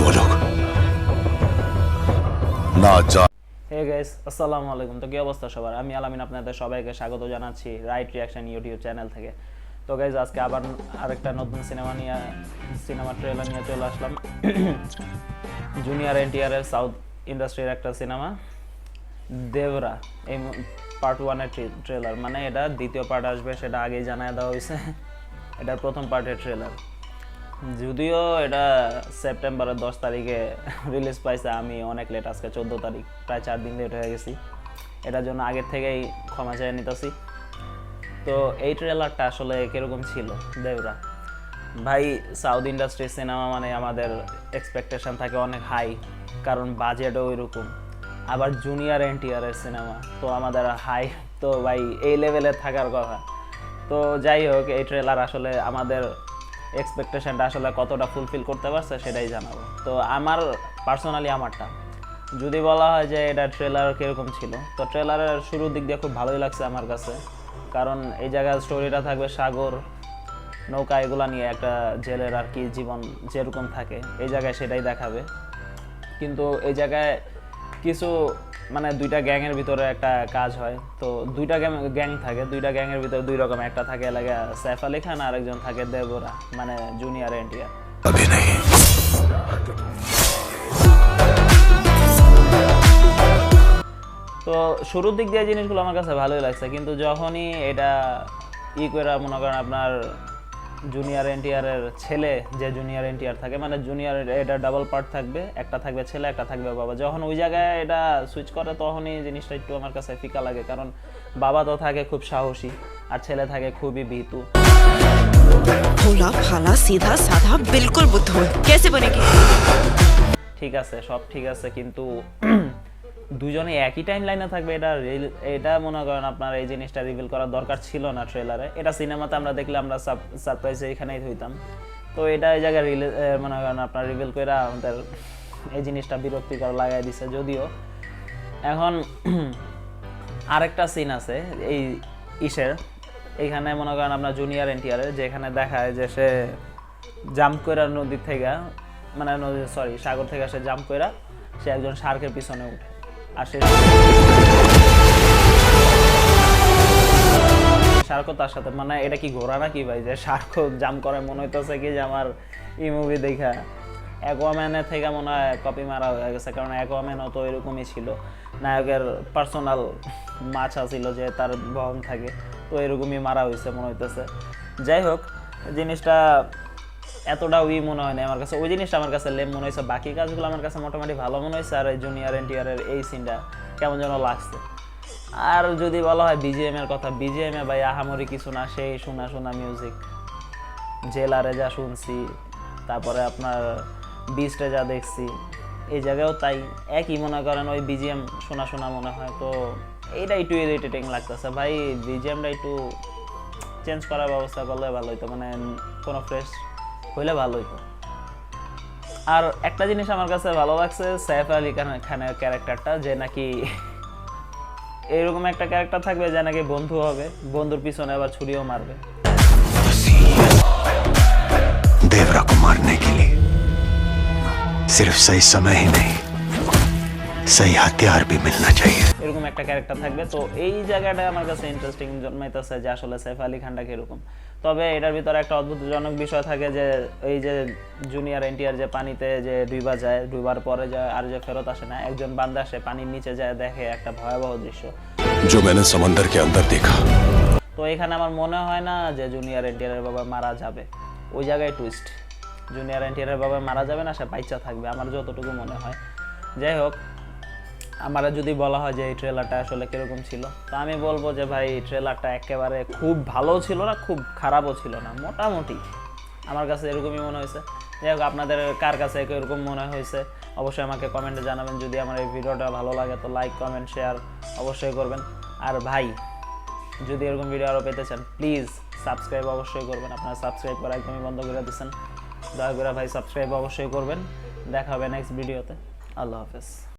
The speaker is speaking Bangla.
वो लोग ना जा হে গাইস আসসালামু আলাইকুম তো কি অবস্থা সবার আমি আলামিন আপনাদের সবাইকে স্বাগত জানাচ্ছি রাইট রিয়াকশন ইউটিউব চ্যানেল থেকে তো গাইজ আজকে আবার আরেকটা নতুন সিনেমা নিয়ে সিনেমা ট্রেলার নিয়ে চলে আসলাম জুনিয়র এনটিআর এর সাউথ ইন্ডাস্ট্রির একটা সিনেমা দেবরা এই পার্ট ওয়ানের ট্রেলার মানে এটা দ্বিতীয় পার্ট আসবে সেটা আগেই জানায় দেওয়া হয়েছে এটার প্রথম পার্টের ট্রেলার যদিও এটা সেপ্টেম্বরের দশ তারিখে রিলিজ পাইছে, আমি অনেক লেট আজকে চোদ্দ তারিখ, প্রায় চার দিন লেট হয়ে গেছি। এটার জন্য আগের থেকেই ক্ষমা চেয়ে নিতেছি। তো এই ট্রেলারটা আসলে কীরকম ছিল? দেবরা ভাই সাউথ ইন্ডাস্ট্রি সিনেমা মানে আমাদের এক্সপেকটেশন থাকে অনেক হাই কারণ বাজেটও ওইরকম। আবার জুনিয়র এনটিআর এর সিনেমা তো আমাদের হাই তো ভাই, এই লেভেলে থাকার কথা। তো যাই হোক, এই ট্রেলার আসলে আমাদের এক্সপেকটেশনটা আসলে কতটা ফুলফিল করতে পারছে সেটাই জানাব। তো আমার পার্সোনালি আমারটা। যদি বলা হয় যে এটা ট্রেলার কীরকম ছিল, তো ট্রেলারের শুরুর দিক দিয়ে খুব ভালোই লাগছে আমার কাছে। কারণ এই জায়গায় স্টোরিটা থাকবে সাগর, নৌকা, এগুলা নিয়ে একটা জেলের আর কি জীবন যেরকম থাকে, এই জায়গায় সেটাই দেখাবে। কিন্তু এই জায়গায় কিছু মানে দুইটা গ্যাংয়ের ভিতরে একটা কাজ হয়। তো দুইটা গ্যাং থাকে দুইটা গ্যাংয়ের ভিতরে দুই রকম। একটা থাকে এলাকা সাইফ আলী খান আর একজন থাকে দেবরা মানে জুনিয়র এনটিআর তো শুরুর দিক দিয়ে জিনিসগুলো আমার কাছে ভালোই লাগছে কিন্তু যখনই এটা ই করে মনে করেন আপনার জুনিয়র এনটিআরের ছেলে যে জুনিয়র এনটিআর থাকে মানে জুনিয়র এটা ডাবল পার্ট থাকবে একটা থাকবে ছেলে একটা থাকবে বাবা। যখন ওই জায়গায় এটা সুইচ করে তখনই জিনিসটা একটু আমার কাছে ফিকা লাগে কারণ বাবা তো থাকে খুব সাহসী আর ছেলে থাকে খুবই ভীতু। ফালা সিধা সাধা বিলকুল বুদ্ধ কেসে ঠিক আছে সব ঠিক আছে কিন্তু দুজনে একই টাইম লাইনে থাকবে, এটা এটা মনে করেন আপনার এই জিনিসটা রিভিল করার দরকার ছিল না ট্রেলারে এটা সিনেমাতে আমরা দেখলে আমরা সারপ্রাইজ এখানেই হইতাম। তো এটা এই জায়গায় রিলে মনে করেন আপনার রিভিল করে আমাদের এই জিনিসটা বিরক্তিকর লাগাই দিছে। যদিও এখন আরেকটা সিন আছে, এই ইসের। এইখানে মনে করেন আপনার জুনিয়র এনটিআরের যেখানে দেখায় যে সে জাম্প করে নদী থেকে মানে নদী সরি সাগর থেকে সে জাম্প করে সে একজন শার্কের পিছনে উঠে। আর সে শার্কও তার সাথে মানে এটা কি ঘোরা নাকি ভাই? যে শার্কও জাম্প করে, মনে হইতেছে কি যে আমার এই মুভি দেখা। অ্যাকোয়াম্যানের থেকে মনে হয় কপি মারা হয়ে গেছে, কারণ অ্যাকোয়াম্যানও তো এরকমই ছিল। নায়কের পার্সোনাল মাছা ছিল যে তার বহন থাকে, তো এরকমই মারা হয়েছে মনে হইতেছে। যাই হোক, জিনিসটা এতটা উই মনে হয় না আমার কাছে। ওই জিনিসটা আমার কাছে লেম মনে হয়েছে। বাকি কাজগুলো আমার কাছে মোটামুটি ভালো মনে হয়েছে আর জুনিয়র এনটিআরের এই সিনটা কেমন যেন লাগছে। আর যদি বলা হয় বিজিএম এর কথা বিজিএম এ ভাই আহামরি কিছু না, সেই শোনা শোনা মিউজিক জেলারে যা শুনছি, তারপরে আপনার বিচটা যা দেখছি, এই জায়গায়ও তাই। একই মনে করেন ওই বিজিএম শোনা শোনা মনে হয়, তো এইটা একটু ইরিটেটিং লাগতেছে। ভাই বিজিএমটা একটু চেঞ্জ করার ব্যবস্থা করলে ভালো হইতো মানে কোনো ফ্রেশ হইলে ভালো হইতো আর একটা জিনিস আমার কাছে ভালো লাগছে সাইফ আলী খান খানের ক্যারেক্টারটা যে নাকি এরকম একটা ক্যারেক্টার থাকবে যে নাকি বন্ধু হবে বন্ধুর পিছনে আবার ছুরিও মারবে देवरा को मारने के लिए सिर्फ सही समय ही नहीं सही हथियार भी मिलना चाहिए এরকম একটা ক্যারেক্টার থাকবে তো এই জায়গাটা আমার কাছে ইন্টারেস্টিং জন্মাইতেছে যে আসলে সাইফ আলী খানটা কিরকম তবে এটার ভিতরে একটা অদ্ভুতজনক বিষয় থাকে যে এই যে জুনিয়র এনটিআর যে পানিতে যে ডুইবা যায় ডুইবার পরে যায় আর যে ফেরত আসে না একজন বান্দা সে পানির নিচে যায় দেখে একটা ভয়াবহ দৃশ্য जो मैंने समंदर के अंदर देखा তো এখানে আমার মনে হয় না যে জুনিয়র এনটিআরের বাবা মারা যাবে ওই জায়গায় টুইস্ট জুনিয়র এনটিআরের বাবা মারা যাবে না সে বাচ্চা থাকবে আমার যতটুকু মনে হয় যাই হোক আমার যদি বলা হয় যে এই ট্রেলারটা আসলে কীরকম ছিল, তো আমি বলব যে ভাই, এই ট্রেলারটা একেবারে খুব ভালো ছিল না, খুব খারাপও ছিল না, মোটামুটি। আমার কাছে এরকমই মনে হয়েছে। যাই হোক, আপনাদের কার কাছে এরকম মনে হয়েছে, অবশ্যই আমাকে কমেন্টে জানাবেন। যদি আমার এই ভিডিওটা ভালো লাগে, তো লাইক কমেন্ট শেয়ার অবশ্যই করবেন। আর ভাই, যদি এরকম ভিডিও আরও পেতে চান প্লিজ সাবস্ক্রাইব অবশ্যই করবেন। আপনারা সাবস্ক্রাইব করা একদমই বন্ধ করে দিচ্ছেন দয়া করে ভাই সাবস্ক্রাইব অবশ্যই করবেন। দেখা হবে নেক্সট ভিডিওতে আল্লাহ হাফেজ।